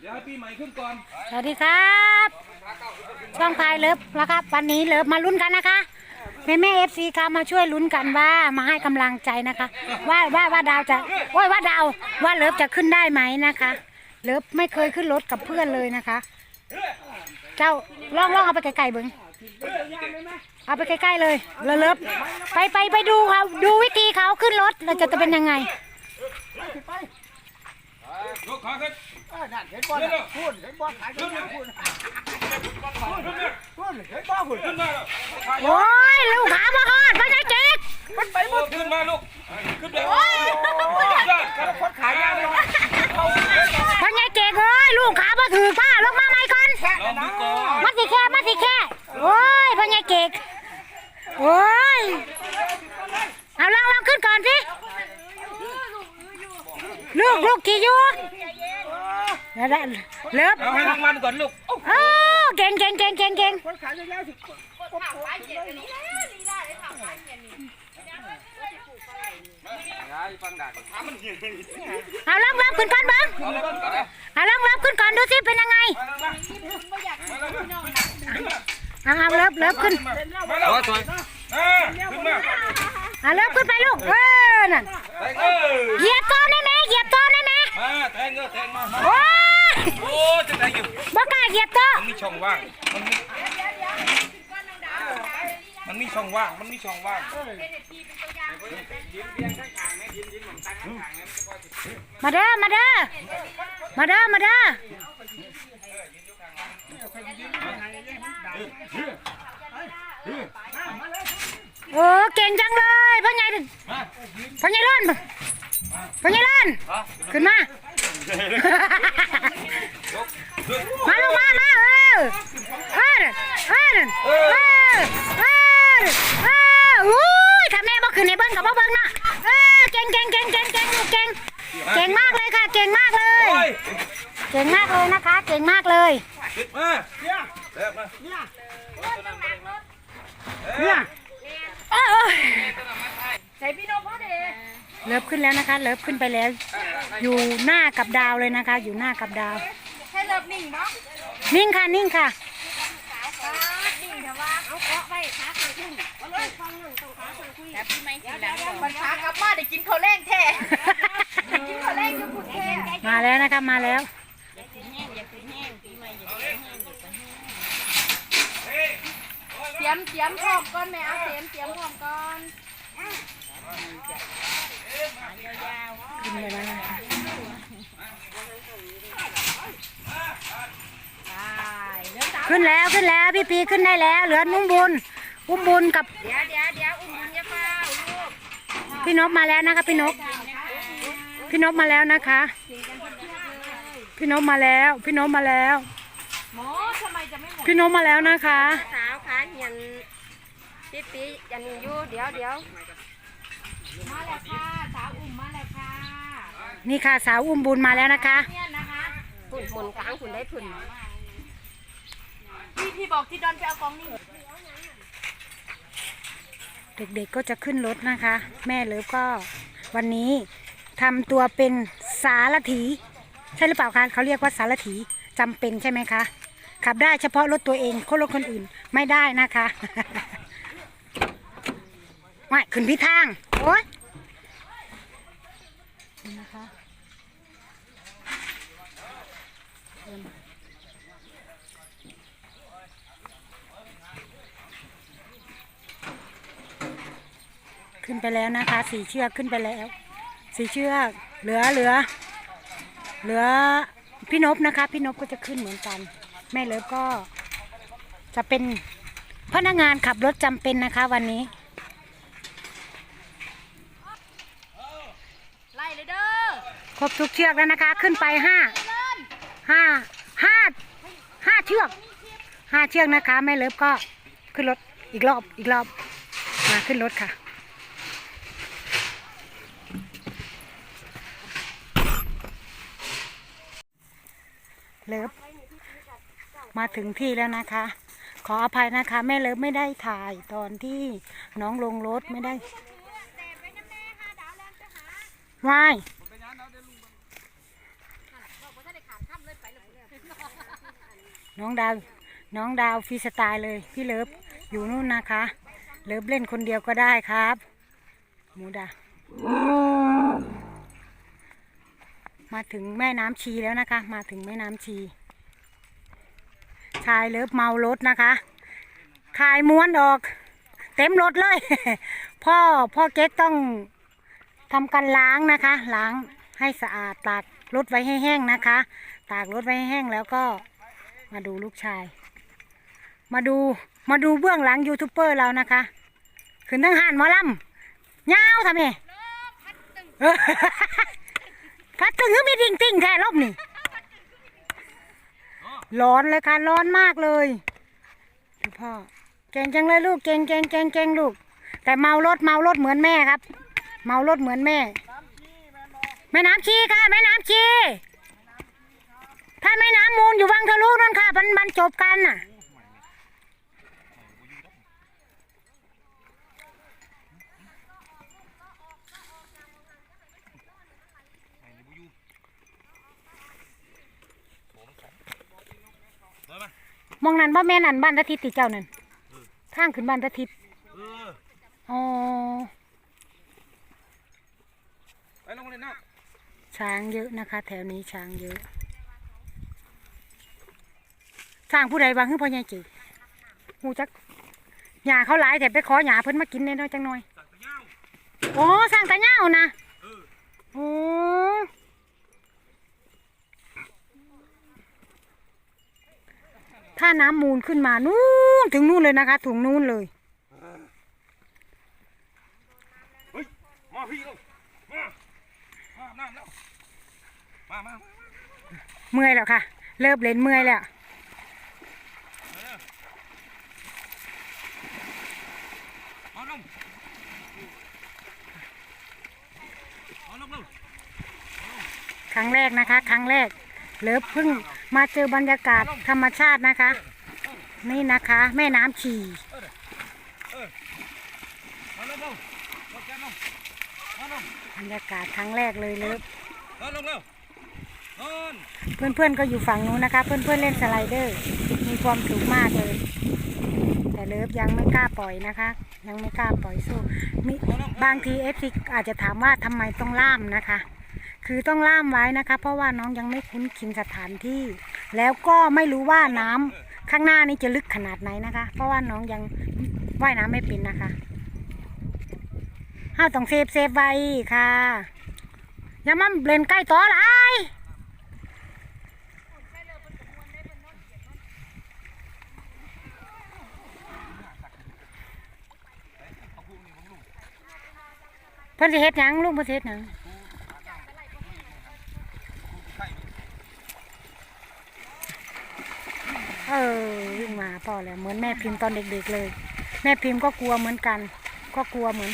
เดี๋ยวให้ปีใหม่ขึ้นก่อนสวัสดีครับ ช่องพายเลิฟนะครับวันนี้เลิฟมาลุ้นกันนะคะแม่แม่เอฟซีค่ะมาช่วยลุ้นกันว่ามาให้กำลังใจนะคะ ว่าว่าว่าดาวจะโอ้ยว่าดาวว่าเลิฟจะขึ้นได้ไหมนะคะ เลิฟไม่เคยขึ้นรถกับเพื่อนเลยนะคะ เจ้าล่องล่องเอาไปไกลๆเบิ้งเอาไปใกล้ๆเลยเลิฟเลิฟไปไปไปดูเขาดูวิธีเขาขึ้นรถเราจะจะเป็นยังไง ยกขาขึ้นเออนั่นเห็นบอลน่ะพูดเห็นบอลขายกันเนี่ยพูดพูดเห็นบอลพูดขึ้นมาแล้วโอ้ยลูกขามาฮอดไปไหนเจ๊กมันไปหมโอ้ดขึ้นมาลูกขึ้นเลยคนขายยาเลยพญายเจกเอ้ยลูกขาบ่ถือป้าลงมาใหม่ก่อนลองดูก่อนมาสิแค่มาสิแค่โอ้ยพญายเจกโอ้ยเอาลองลองขึ้นก่อนสิลูกลูกขี่อยู่ เดี๋ยวๆเลิฟเอาให้รางวัลก่อนลูกโอ้เก่งเก่งเก่งเก่งเก่งคนขายยาสิเอาลองลองขึ้นก่อนเบ้างเอาลองลองขึ้นก่อนดูสิเป็นยังไงเอาเอาเลิฟเลิฟขึ้นมาแล้วสวยขึ้นมาเอาเลิฟขึ้นไปลูกเออนั่นแทงเออเหยี โอ้จะแทงอยู่บ่กล้าเหยียบโต๊ะมันมีช่องว่าง มันมีมันมีช่องว่าง มันมีช่องว่างมาเด้อมาเด้อมาเด้อมาเด้อโอ้เก่งจังเลยพ่อใหญ่พ่อใหญ่ล้นพ่อใหญ่ล้นขึ้นมา มาลูกมามาเออเออเออเออเออเอออุ้ยถ้าแม่บ่ขึ้นในเบิ้งกับบ่เบิ้งเนาะเออเก่งเก่งเก่งเก่งเก่งลูกเก่งเก่งมากเลยค่ะ เก่งมากเลยโอ้ยเก่งมากเลยนะคะ เก่งมากเลยขึ้นมาเนี่ยเร็วมาเนี่ยเอ้ยใส่พี่นกพ่อเด็ก เลิฟขึ้นแล้วนะคะ เลิฟขึ้นไปแล้ว อยู่หน้ากับดาวเลยนะคะ อยู่หน้ากับดาว ให้เลิฟนิ่งบ่นิ่งค่ะ นิ่งค่ะ นิ่งแต่ว่าเอาเกาะไว้ขาข้างขึ้นเอาเลยฟังหนึ่งตรงขาข้างขึ้นแต่พี่ไม่กินแล้วมันขากลับมาได้กินข้าวแรงแท้กินข้าวแรงอยู่พุ่นแท้มาแล้วนะคะมาแล้วเตรียมเตรียมพร้อมก่อนแม่เอาเตรียมเตรียมพร้อมก่อน ขึ้นไปแล้วนะคะเดี๋ยวจ้าขึ้นแล้วขึ้นแล้วพี่ปีขึ้นได้แล้ว เหลือนุ่มบุญ อุ้มบุญกับเดี๋ยวเดี๋ยวเดี๋ยวอุ้มบุญอยาเฝ้าลูกพี่นกมาแล้วนะคะพี่นก พี่นกมาแล้วนะคะ พี่นกมาแล้ว พี่นกมาแล้วหมอทำไมจะไม่หมดพี่นกมาแล้วนะคะ สาวขาเหียนปีปียันอยู่เดี๋ยวเดี๋ยว มาแล้วค่ะสาวอุ้มมาแล้วค่ะนี่ค่ะ สาวอุ้มบุญมาแล้วนะคะ เนี่ยนะคะฝุ่นหมุนกลางฝุ่นได้ฝุ่นพี่พี่บอกที่ดอนไปเอากองนี่เด็กๆก็จะขึ้นรถนะคะ แม่เลิฟก็วันนี้ทำตัวเป็นสารถี ใช่หรือเปล่าคะเขาเรียกว่าสารถีจำเป็นใช่ไหมคะ ขับได้เฉพาะรถตัวเองคนรถคนอื่นไม่ได้นะคะ ไม่ขึ้นพิดทาง โอ๊ยนี่นะคะขึ้นไปแล้วนะคะสี่เชือกขึ้นไปแล้ว สี่เชือกเหลือเหลือ เหลือพี่นบนะคะ พี่นบก็จะขึ้นเหมือนกัน แม่เลิฟก็จะเป็นพนักงานขับรถจำเป็นนะคะวันนี้ ไล่เลยเด้อ ครบทุกเชือกแล้วนะคะ ขึ้นไปห้าห้าห้าห้าเชือกห้าเชือกนะคะแม่เลิฟก็ขึ้นรถอีกรอบอีกรอบมาขึ้นรถค่ะเลิฟมาถึงที่แล้วนะคะ ขออภัยนะคะ แม่เลิฟไม่ได้ถ่ายตอนที่น้องลงรถไม่ได้วาย บอกว่าถ้าได้ขาดข้ามเลยไปแล้ว น้องดาวน้องดาวฟรีสไตล์เลย พี่เลิฟอยู่นู่นนะคะ เลิฟเล่นคนเดียวก็ได้ครับ หมูดา มาถึงแม่น้ำชีแล้วนะคะ มาถึงแม่น้ำชี ชายเลิฟเมารถนะคะคายม้วนออก เต็มรถเลย พ่อพ่อเก๊กต้องทำการล้างนะคะ ล้างให้สะอาดตากรถไว้ให้แห้งนะคะ ตากรถไว้ให้แห้งแล้วก็ มาดูลูกชาย มาดูมาดูเบื้องหลังยูทูบเบอร์เรานะคะขึ้นทั้งหันหมอลำยาวทำไมพัดตึงคือมีติ่งติ่งแค่ลบนี่ร้อนเลยค่ะร้อนมากเลยดูพ่อเก่งจังเลยลูกเก่งเก่งเก่งเก่งลูก แต่เมารถเมารถเหมือนแม่ครับ เมารถเหมือนแม่ แม่น้ำชีค่ะแม่น้ำชี แม่น้ำมูลอยู่วังทะลุนั่นค่ะมันบรรจบกันน่ะเดินมามองนั่นบ่แม่นั่นบ้านตะทิศติเจ้านั่นทางขึ้นบ้านตะทิศเอออ๋อไปลงเลยนะช้างเยอะนะคะ แถวนี้ช้างเยอะ สร้างผู้ใดบางคือพ่อใหญ่จีหูจักหญ้าเขาหลายแต่ไปขอหญ้าเพิ่นมากินแน่น้อยจังหน่อยสั่งตะเย้าโอ้สร้างตาเน่านะเออโอ้ถ้าน้ำมูลขึ้นมานู่นถึงนู่นเลยนะคะถึงนู่นเลยเฮ้ยมาพี่ลงมามาน้ำแล้วมามามาเมื่อยแล้วค่ะเลิกเล่นเมื่อยแล้ว เอาลงเอาลงลง ค รั้งแรกนะคะ ครั้งแรกเลิฟเพิ่งมาเจอบรรยากาศธรรมชาตินะคะ นี่นะคะ แม่น้ำฉี่บรรยากาศครั้งแรกเลยเลิฟเพื่อนๆก็อยู่ฝั่งนู้นนะคะ เพื่อนๆเล่นสไลเดอร์ มีความสุขมากเลย แต่เลิฟยังไม่กล้าปล่อยนะคะ ยังไม่กล้าปล่อยสู้บางทีเอฟซีอาจจะถามว่าทำไมต้องล่ามนะคะ คือต้องล่ามไว้นะคะ เพราะว่าน้องยังไม่คุ้นชินสถานที่ แล้วก็ไม่รู้ว่าน้ำข้างหน้านี้จะลึกขนาดไหนนะคะ เพราะว่าน้องยังว่ายน้ำไม่เป็นนะคะห้าต้องเซฟเซฟไว้ค่ะอย่ามาเล่นใกล้ต่อหลายเพิ่นสิเฮ็ดยังลุงเพิ่นสิเฮ็ดยังเออวิ่งมา พ่อแล้วเหมือนแม่พิมพ์ตอนเด็กๆเลย แม่พิมพ์ก็กลัวเหมือนกัน ก็กลัวเหมือน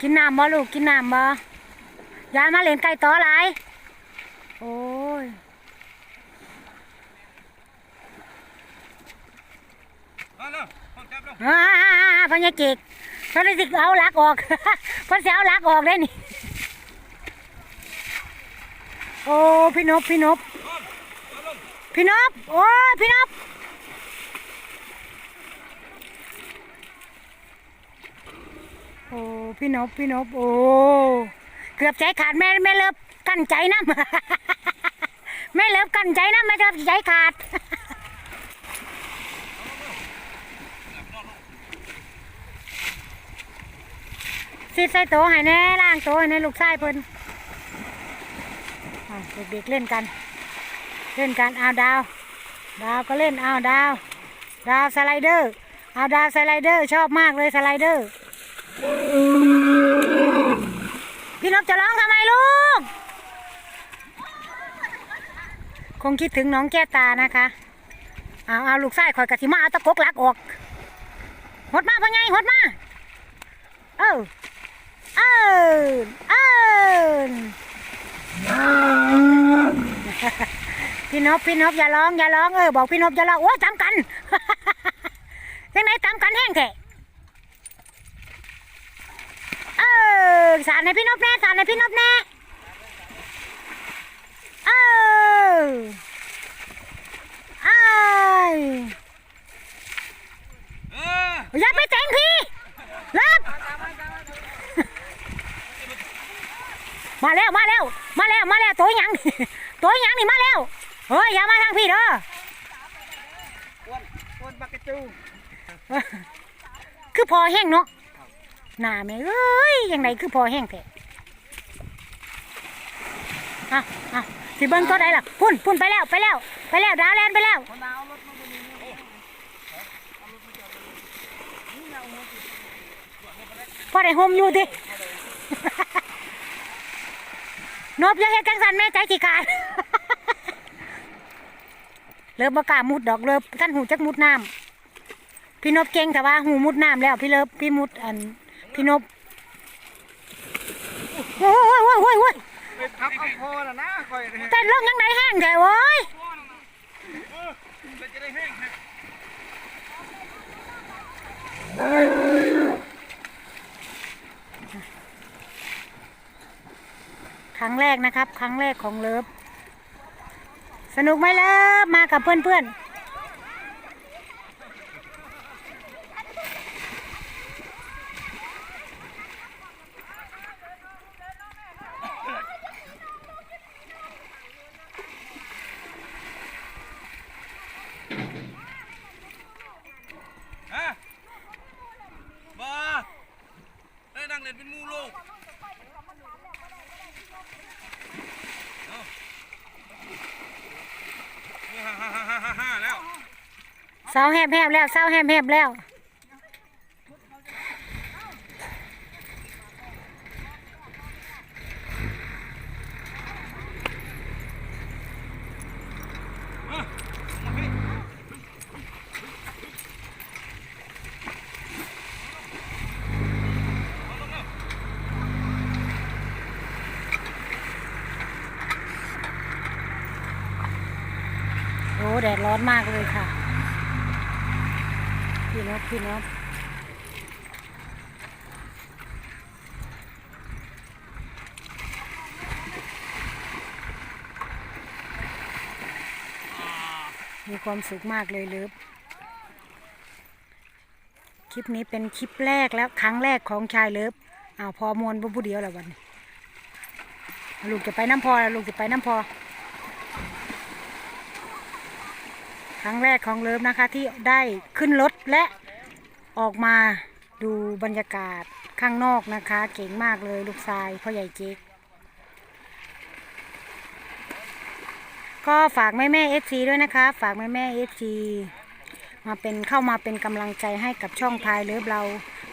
กินน้ำบ่ลูกกินน้ำบ่ ยายมาเล่นไก่ต่อหลายโอ้ยเอาเร็วเอาจับลงฮ่าพญาเกกเพิ่นสิเอาลักออกเพิ่นสิเอาลักออกได้นี่ โอ้พี่นบพี่นบเอาลงพี่นบโอ้ยพี่นบโอ้พี่นบพี่นบโอ้ เกือบใจขาดแม่แม่เลิฟกั้นใจน้ำแม่เลิฟกั้นใจน้ำแม่เลิฟใจขาดซีดใส่โตให้แน่ล่างโตให้แน่ลูกชายเพิ่นอะเด็กๆเล่นกัน เล่นกันเอาดาว ดาวก็เล่นเอาดาว ดาวสไลเดอร์เอาดาวสไลเดอร์ชอบมากเลยสไลเดอร์ พี่นบจะร้องทำไมลูก คงคิดถึงน้องแก้ตานะคะ เอาเอาลูกไส้คอยกะทิมาเอาตะกกลักออก หดมาพ่อไงหดมาเออเออเออพี่นบพี่นบอย่าร้องอย่าร้องเออบอกพี่นบอย่าร้องโอ้ยจำกันยังไงจำกันแห้งแท้ อสารในพี่นพแน่สารในพี่นพแน่เออไอ้ายเอออย่าไปแต่งพี่รับมาแล้วมาแล้วมาแล้วมาแล้วตัวหยังนี่ตัวหยังนี่มาแล้วเฮ้ยอย่ามาทางพี่เด้ออ้วนอ้วนบักกะจูคือพอแห้งเนาะ หน้าแม่เอ้ยยังไงคือพอแห้งแท้อะอะสิเบิ้งตัวใดล่ะพุ่นพุ่นไปแล้วไปแล้ว ไปแล้วดาวแลนไปแล้วคนเอารถมาบนนี้พอได้โฮมอยู่ดินบอย่าเฮ็ดจังสันแม่ใจขี้ขาดเลิฟบ่กามุดดอกเลิฟท่านหูจักมุดน้ำพี่นบเก่งแต่ว่าหูมุดน้ำแล้วพี่เลิฟพี่มุดอัน พี่นบโอ้ยโอ้ยโอ้ยโอ้ยโอ้ยไปพับเอาคอน่ะนะคอยเนี่ยเต้นลงยังไงแห้งแท้โว้ยมันจะได้แห้งแท้ครั้งแรกนะครับ ครั้งแรกของเลิฟ สนุกไหมเลิฟมากับเพื่อนๆ ฮะบ้าได้นั่งเล่นเป็นหมูลู กเอาฮ่าฮ่าฮ่าฮ่าฮ่าแล้วเศร้าแหบแหบแล้วเศร้าแหบแหบแล้ว โอ้แดดร้อนมากเลยค่ะ พี่นกพี่นกมีความสุขมากเลยเลิฟคลิปนี้เป็นคลิปแรกแล้วครั้งแรกของชายเลิฟอ้าวพอมวนบ่ผู้เดียวแล้ววันนี้ลูกจะไปน้ำพอล้วลูกจะไปน้ำพอ ค รั้งแรกของเลิฟนะคะที่ได้ขึ้นรถและออกมาดูบรรยากาศข้างนอกนะคะ เก่งมากเลยลูกชายพ่อใหญ่เจ๊กก็ฝากแม่แม่เอฟซีด้วยนะคะ ฝากแม่แม่เอฟซีมาเป็นเข้ามาเป็นกำลังใจให้กับช่องพายเลิฟเรา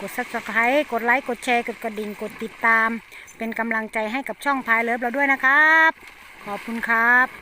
กด subscribe กดไลค์กดแชร์กดกระดิ่งกดติดตาม เป็นกำลังใจให้กับช่องพายเลิฟเราด้วยนะครับ ขอบคุณครับ